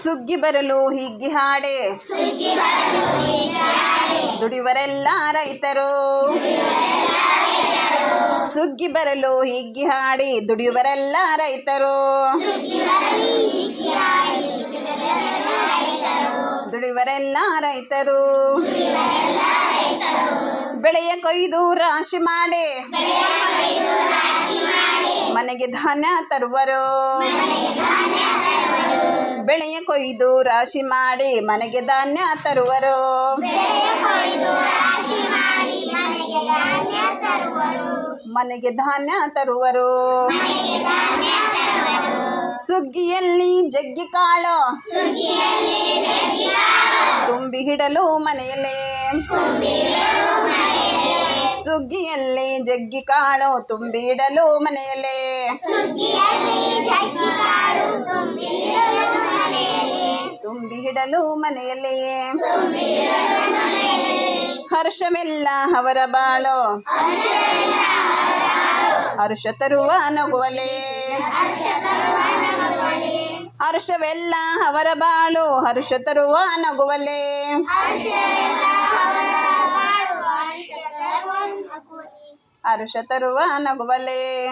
ಸುಗ್ಗಿ ಬರಲು ಹಿಗ್ಗಿ ಹಾಡೆ. ದುಡಿವರೆಲ್ಲ ರೈತರು. ಸುಗ್ಗಿ ಬರಲು ಹಿಗ್ಗಿ ಹಾಡಿ ದುಡಿಯುವರೆಲ್ಲ ರೈತರು. ದುಡಿಯುವರೆಲ್ಲ ರೈತರು. ಬೆಳೆಯ ಕೊಯ್ದು ರಾಶಿ ಮಾಡಿ. ಮನೆಗೆ ಧಾನ್ಯ ತರುವರು. ಬೆಳೆಯ ಕೊಯ್ದು ರಾಶಿ ಮಾಡಿ ಮನೆಗೆ ಧಾನ್ಯ ತರುವರು. ಮನೆಗೆ ಧಾನ್ಯ ತರುವರು. ಸುಗ್ಗಿಯಲ್ಲಿ ಜಗ್ಗಿ ಕಾಳು. ತುಂಬಿ ಹಿಡಲು ಮನೆಯಲ್ಲೇ. ಸುಗ್ಗಿಯಲ್ಲಿ ಜಗ್ಗಿ ಕಾಳು ತುಂಬಿಡಲು ಮನೆಯಲ್ಲೇ. ತುಂಬಿ ಹಿಡಲು ಮನೆಯಲ್ಲೇ ಹರ್ಷವೆಲ್ಲ ಅವರ ಬಾಳು. ಹರ್ಷ ತರುವ ನಗುವಲೆ. ಹರ್ಷವೆಲ್ಲ ಅವರ ಬಾಳು. ಹರ್ಷ ತರುವ ನಗುವಲೆ. ಹರ್ಷ ತರುವ ನಗುವಲೆ.